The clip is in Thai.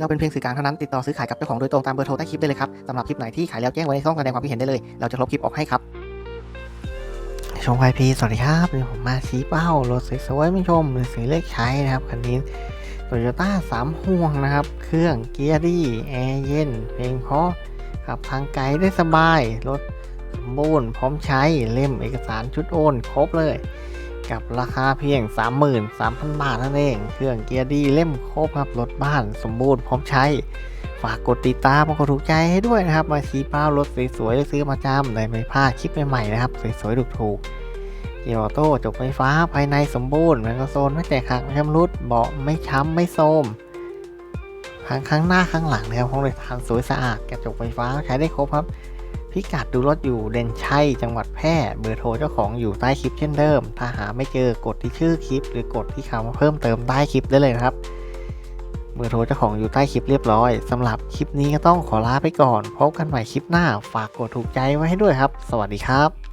เราเป็นเพียงสื่อกลางเท่านั้นติดต่อซื้อขายกับเจ้าของโดยตรงตามเบอร์โทรใต้คลิปได้เลยครับสำหรับคลิปไหนที่ขายแล้วแจ้งไว้ในช่องแสดงความคิดเห็นได้เลย เราจะลบคลิปออกให้ครับชมไวพีสวัสดีครับนี่ผมมาชี้เป้ารถสวยๆไม่ชมหรือสีเลขใช้นะครับคันนี้โตโยต้าสามห่วงนะครับ เครื่องเกียร์ดีแอร์เย็น เพลงเพราะขับทางไกลได้สบาย รถสมบูรณ์พร้อมใช้เล่มเอกสารชุดโอน ครบเลย กับราคาเพียง 33,000 บาทนั่นเอง เครื่องเกียร์ดีเล่มครบครับรถบ้านสมบูรณ์พร้อมใช้ ฝากกดติดตามกดถูกใจให้ด้วยนะครับ มาชี้เป้ารถสวยๆซื้อมาจำได้ไม่พลาดคลิปใหม่ๆนะครับสวยๆถูกๆเกียร์ออโต้จบไฟฟ้าภายในสมบูรณ์แมกกาโซนไม่แตกหักไม่ชำรุดเบาะไม่ช้ำไม่โทมทั้งข้างหน้าข้างหลังนะครับห้องโดยสารสวยสะอาดกระจกไฟฟ้าใช้ได้ครบครับ พิกัดดูรถอยู่เด่นชัยจังหวัดแพร่เบอร์โทรเจ้าของอยู่ใต้คลิปเช่นเดิม ถ้าหาไม่เจอกดที่ชื่อคลิป หรือกดที่คำว่าเพิ่มเติมใต้คลิปได้เลยนะครับ เบอร์โทรเจ้าของอยู่ใต้คลิปเรียบร้อยสำหรับคลิปนี้ก็ต้องขอลาไปก่อน พบกันใหม่คลิปหน้า ฝากกดถูกใจไว้ให้ด้วยครับ สวัสดีครับ